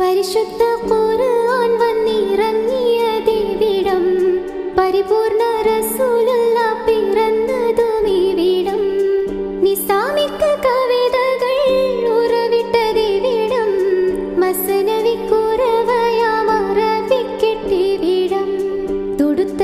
പരിശുദ്ധ ഖുർആൻ പരിപൂർണ റസൂലുള്ള കവിതകൾ തൊടുത്ത